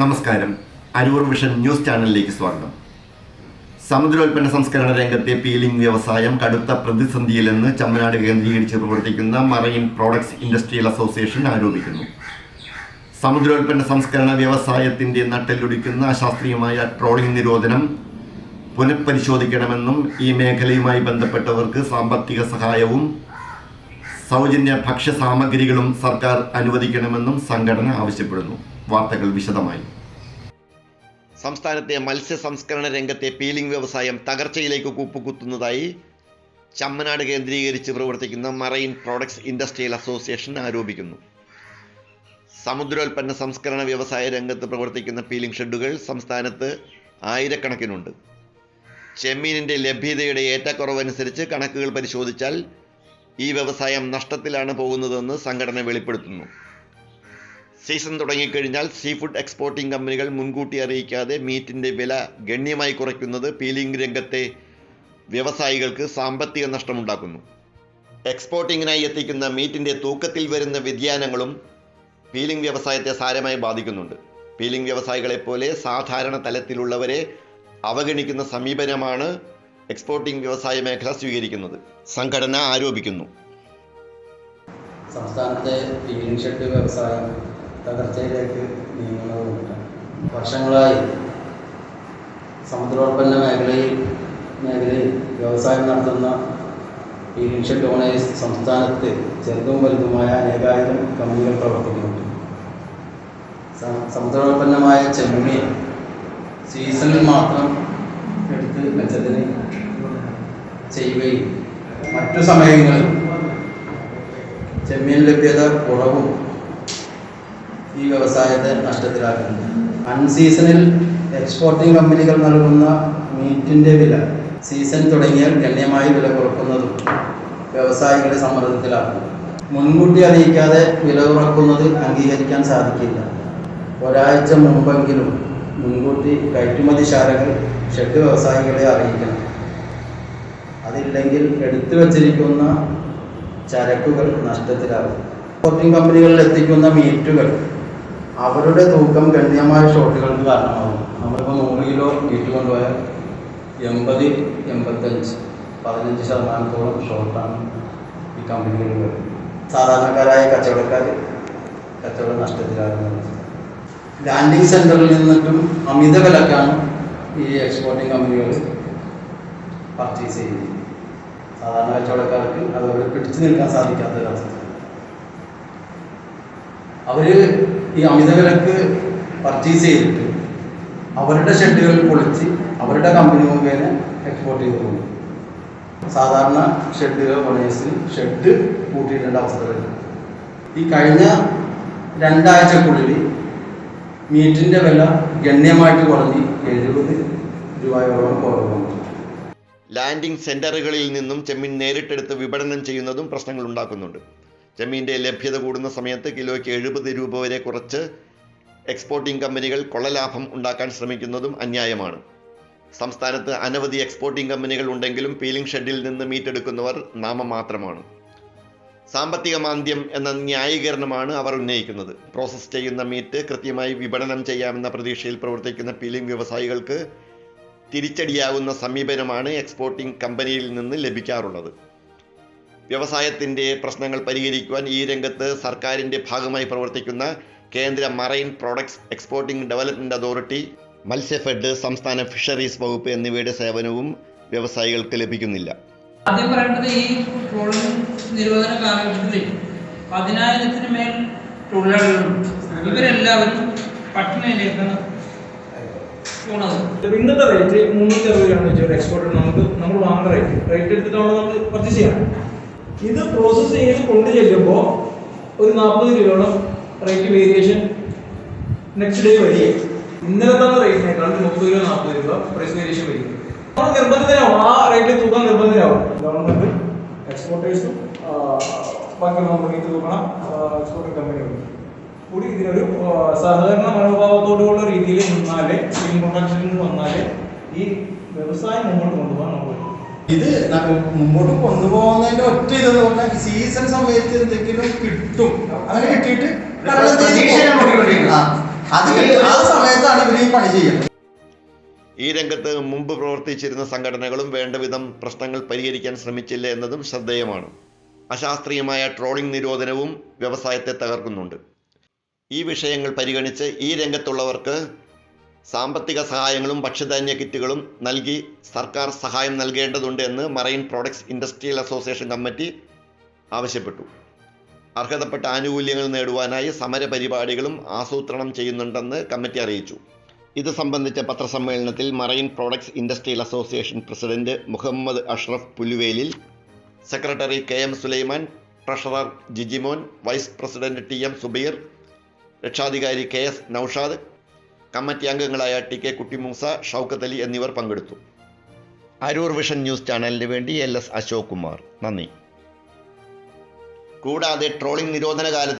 നമസ്കാരം. Aroor vision news ചാനലിലേക്ക് സ്വാഗതം. സമുദ്രോൽപ്പന്ന സംസ്കരണ രംഗത്തെ പീലിംഗ് വ്യവസായം കടുത്ത പ്രതിസന്ധിയിലെന്ന് ചമ്മനാട് കേന്ദ്രീകരിച്ച് പ്രവർത്തിക്കുന്ന മറൈൻ പ്രോഡക്ട്സ് ഇൻഡസ്ട്രിയൽ അസോസിയേഷൻ ആരോപിക്കുന്നു. സമുദ്രോൽപ്പന്ന സംസ്കരണ വ്യവസായത്തിന്റെ നട്ടെല്ലൊടിക്കുന്ന അശാസ്ത്രീയമായ ട്രോളിംഗ് നിരോധനം പുനഃപരിശോധിക്കണമെന്നും ഈ മേഖലയുമായി ബന്ധപ്പെട്ടവർക്ക് സാമ്പത്തിക സഹായവും സൗജന്യ ഭക്ഷ്യസാമഗ്രികളും സർക്കാർ അനുവദിക്കണമെന്നും സംഘടന ആവശ്യപ്പെടുന്നു. വാർത്തകൾ വിശദമായി. സംസ്ഥാനത്തെ മത്സ്യ സംസ്കരണ രംഗത്തെ പീലിംഗ് വ്യവസായം തകർച്ചയിലേക്ക് കൂപ്പുകുത്തുന്നതായി ചമ്മനാട് കേന്ദ്രീകരിച്ച് പ്രവർത്തിക്കുന്ന മറൈൻ പ്രോഡക്ട്സ് ഇൻഡസ്ട്രിയൽ അസോസിയേഷൻ ആരോപിക്കുന്നു. സമുദ്രോൽപ്പന്ന സംസ്കരണ വ്യവസായ രംഗത്ത് പ്രവർത്തിക്കുന്ന പീലിംഗ് ഷെഡുകൾ സംസ്ഥാനത്ത് ആയിരക്കണക്കിനുണ്ട്. ചെമ്മീനിന്റെ ലഭ്യതയുടെ ഏറ്റക്കുറവനുസരിച്ച് കണക്കുകൾ പരിശോധിച്ചാൽ ഈ വ്യവസായം നഷ്ടത്തിലാണ് പോകുന്നതെന്ന് സംഘടന വെളിപ്പെടുത്തുന്നു. സീസൺ തുടങ്ങിക്കഴിഞ്ഞാൽ സീ ഫുഡ് എക്സ്പോർട്ടിംഗ് കമ്പനികൾ മുൻകൂട്ടി അറിയിക്കാതെ മീറ്റിന്റെ വില ഗണ്യമായി കുറയ്ക്കുന്നത് പീലിംഗ് രംഗത്തെ വ്യവസായികൾക്ക് സാമ്പത്തിക നഷ്ടമുണ്ടാക്കുന്നു. എക്സ്പോർട്ടിങ്ങിനായി എത്തിക്കുന്ന മീറ്റിന്റെ തൂക്കത്തിൽ വരുന്ന വ്യതിയാനങ്ങളും പീലിംഗ് വ്യവസായത്തെ സാരമായി ബാധിക്കുന്നുണ്ട്. പീലിംഗ് വ്യവസായികളെപ്പോലെ സാധാരണ തലത്തിലുള്ളവരെ അവഗണിക്കുന്ന സമീപനമാണ് എക്സ്പോർട്ടിംഗ് വ്യവസായ മേഖല സ്വീകരിക്കുന്നത്. സംഘടന ആരോപിക്കുന്നു. സംസ്ഥാനത്തെ പീലിംഗ് ഷെഡ് വ്യവസായം തകർച്ചയിലേക്ക് നീങ്ങുന്നതുകൊണ്ട് വർഷങ്ങളായി സമുദ്രോൽപ്പന്ന മേഖലയിൽ മേഖലയിൽ വ്യവസായം നടത്തുന്ന ഈ ഷെഡ് ഓണേഴ്സ് സംസ്ഥാനത്ത് ചെറുതും വലുതുമായ അനേകായിരം കമ്പനികൾ പ്രവർത്തിക്കുന്നുണ്ട്. സമുദ്രോൽപ്പന്നമായ ചെമ്മീൻ സീസണിൽ മാത്രം എടുത്ത് മെച്ചത്തിന് ചെയ്യുകയും മറ്റു സമയങ്ങളിൽ ചെമ്മീൻ ലഭ്യത കുറവും ഈ വ്യവസായത്തെ നഷ്ടത്തിലാക്കുന്നത് അൺസീസണിൽ എക്സ്പോർട്ടിംഗ് കമ്പനികൾ നൽകുന്ന മീറ്റിന്റെ വില സീസൺ തുടങ്ങിയാൽ ഗണ്യമായി വില കുറക്കുന്നതും വ്യവസായികളുടെ സമ്മർദ്ദത്തിലാക്കും മുൻകൂട്ടി അറിയിക്കാതെ വില കുറക്കുന്നത് അംഗീകരിക്കാൻ സാധിക്കില്ല. ഒരാഴ്ച മുമ്പെങ്കിലും മുൻകൂട്ടി കയറ്റുമതിശാലകൾ ഷെഡ് വ്യവസായികളെ അറിയിക്കണം. അതില്ലെങ്കിൽ എടുത്തു വച്ചിരിക്കുന്ന ചരക്കുകൾ നഷ്ടത്തിലാകും. എക്സ്പോർട്ടിംഗ് കമ്പനികളിൽ എത്തിക്കുന്ന മീറ്റുകൾ അവരുടെ തൂക്കം ഗണ്യമായ ഷോട്ടുകൾക്ക് കാരണമാകും. നമ്മളിപ്പോൾ നൂറ് കിലോ വീട്ടിൽ കൊണ്ടുപോയാൽ എൺപത് എൺപത്തഞ്ച് പതിനഞ്ച് ശതമാനത്തോളം ഷോർട്ടാണ് ഈ കമ്പനികളിൽ വരുന്നത് സാധാരണക്കാരായ കച്ചവടക്കാർ കച്ചവട നഷ്ടത്തിലാകുന്നത്. ലാൻഡിംഗ് സെന്ററിൽ നിന്നിട്ടും അമിത വിലക്കാണ് ഈ എക്സ്പോർട്ടിംഗ് കമ്പനികൾ പർച്ചേസ് ചെയ്യുന്നത്. സാധാരണ കച്ചവടക്കാർക്ക് അത് പിടിച്ചു നിൽക്കാൻ സാധിക്കാത്ത അവർ ഈ അമിത വിലക്ക് പർച്ചേസ് ചെയ്തിട്ട് അവരുടെ ഷെഡുകൾ പൊളിച്ച് അവരുടെ കമ്പനി മുഖേന എക്സ്പോർട്ട് ചെയ്ത് പോകും. സാധാരണ ഷെഡുകൾ പൊളിച്ച് ഷെഡ് കൂട്ടിയിട്ടേണ്ട അവസ്ഥ ഈ കഴിഞ്ഞ രണ്ടാഴ്ചക്കുള്ളിൽ മീറ്റിന്റെ വില ഗണ്യമായിട്ട് കുറഞ്ഞ് എഴുപത് രൂപയോളം കുറവുണ്ട് ലാൻഡിംഗ് സെന്ററുകളിൽ നിന്നും ചെമ്മീൻ നേരിട്ടെടുത്ത് വിപണനം ചെയ്യുന്നതും പ്രശ്നങ്ങൾ ഉണ്ടാക്കുന്നുണ്ട്. ചെമ്മീന്റെ ലഭ്യത കൂടുന്ന സമയത്ത് കിലോയ്ക്ക് എഴുപത് രൂപ വരെ കുറച്ച് എക്സ്പോർട്ടിംഗ് കമ്പനികൾ കൊള്ളലാഭം ഉണ്ടാക്കാൻ ശ്രമിക്കുന്നതും അന്യായമാണ്. സംസ്ഥാനത്ത് അനവധി എക്സ്പോർട്ടിംഗ് കമ്പനികൾ ഉണ്ടെങ്കിലും പീലിംഗ് ഷെഡിൽ നിന്ന് മീറ്റെടുക്കുന്നവർ നാമം മാത്രമാണ് സാമ്പത്തിക മാന്ദ്യം എന്ന ന്യായീകരണമാണ് അവർ ഉന്നയിക്കുന്നത്. പ്രോസസ്സ് ചെയ്യുന്ന മീറ്റ് കൃത്യമായി വിപണനം ചെയ്യാമെന്ന പ്രതീക്ഷയിൽ പ്രവർത്തിക്കുന്ന പീലിംഗ് വ്യവസായികൾക്ക് തിരിച്ചടിയാവുന്ന സമീപനമാണ് എക്സ്പോർട്ടിംഗ് കമ്പനിയിൽ നിന്ന് ലഭിക്കാറുള്ളത്. വ്യവസായത്തിന്റെ പ്രശ്നങ്ങൾ പരിഹരിക്കുവാൻ ഈ രംഗത്ത് സർക്കാരിന്റെ ഭാഗമായി പ്രവർത്തിക്കുന്ന കേന്ദ്ര marine products exporting development authority Matsyafed സംസ്ഥാന ഫിഷറീസ് വകുപ്പ് എന്നിവയുടെ സേവനവും വ്യവസായികൾക്ക് ലഭിക്കുന്നില്ല. ആദ്യം പറയേണ്ടത് ഈ ട്രോളിംഗ് നിരോധന കാലഘട്ടത്തിൽ പതിനായിരത്തിന് മേൽ തൊഴിലാളികളുണ്ട് ഇവരെല്ലാവരും പട്ടിണിയിലേക്കാണ് ഇന്നത്തെ റേറ്റ് മുന്നൂറ്റി അറുപത് രൂപയാണ് വെച്ചാൽ എക്സ്പോർട്ട് നമുക്ക് നമ്മൾ വാങ്ങുന്ന റേറ്റ് റേറ്റ് എടുത്തിട്ടാണ് നമ്മൾ പർച്ചേസ് ചെയ്യണം ഇത് പ്രോസസ്സ് ചെയ്ത് കൊണ്ടു ചെല്ലുമ്പോൾ ഒരു നാൽപ്പത് രൂപയോളം റേറ്റ് വേരിയേഷൻ നെക്സ്റ്റ് ഡേ വരികയും. ഇന്നലെ തന്ന റേറ്റിനേക്കാൾ മുപ്പത് രൂപ നാൽപ്പത് രൂപ പ്രൈസ് വേരിയേഷൻ വരും നമ്മൾ നിർബന്ധിതരാവും ആ റേറ്റിൽ തൂക്കാൻ നിർബന്ധിതരാവും ഗവൺമെന്റ് എക്സ്പോർട്ടേഴ്സും ബാക്കി കമ്പനിക്ക് തൂക്കണം എക്സ്പോർട്ടിംഗ് കമ്പനികളും കൂടി ഇതിനൊരു സഹകരണ മനോഭാവത്തോടുള്ള രീതിയിൽ നിന്നാലേ ഫിലിം പ്രൊഡക്ഷനിൽ വന്നാലേ ഈ വ്യവസായം മുന്നോട്ട് കൊണ്ടുപോകാൻ നമുക്ക്. ഇത് ന- മുമ്പോട്ട് കൊണ്ടുപോകുന്നതിന്റെ ഒറ്റ ഇത് പറഞ്ഞാൽ സീസൺ സമയത്ത് എന്തെങ്കിലും കിട്ടും. അങ്ങനെ കിട്ടിയിട്ട് അത് ആ സമയത്താണ് ഇവർ ഈ പണി ചെയ്യുന്നത്. ഈ രംഗത്ത് മുമ്പ് പ്രവർത്തിച്ചിരുന്ന സംഘടനകളും വേണ്ടവിധം പ്രശ്നങ്ങൾ പരിഹരിക്കാൻ ശ്രമിച്ചില്ല എന്നതും ശ്രദ്ധേയമാണ്. അശാസ്ത്രീയമായ ട്രോളിംഗ് നിരോധനവും വ്യവസായത്തെ തകർക്കുന്നുണ്ട്. ഈ വിഷയങ്ങൾ പരിഗണിച്ച് ഈ രംഗത്തുള്ളവർക്ക് സാമ്പത്തിക സഹായങ്ങളും ഭക്ഷ്യധാന്യ കിറ്റുകളും നൽകി സർക്കാർ സഹായം നൽകേണ്ടതുണ്ട് എന്ന് marine products industrial association committee ആവശ്യപ്പെട്ടു. അർഹതപ്പെട്ട ആനുകൂല്യങ്ങൾ നേടുവാനായി സമരപരിപാടികളും ആസൂത്രണം ചെയ്യുന്നുണ്ടെന്ന് കമ്മിറ്റി അറിയിച്ചു. ഇത് സംബന്ധിച്ച പത്രസമ്മേളനത്തിൽ marine products industrial association president Muhammad Ashraf Puluvelil secretary K M Sulaiman treasurer Jijimon vice president T M Subeer രക്ഷാധികാരി കെ എസ് നൌഷാദ് കമ്മിറ്റി അംഗങ്ങളായ ടി കെ കുട്ടിമൂസ ഷൗക്കത്ത് അലി എന്നിവർ പങ്കെടുത്തു. അരൂർ വിഷൻ ന്യൂസ് ചാനലിന് വേണ്ടി എൽ എസ് അശോക് കുമാർ. നന്ദി. കൂടാതെ ട്രോളിംഗ് നിരോധന കാലത്ത്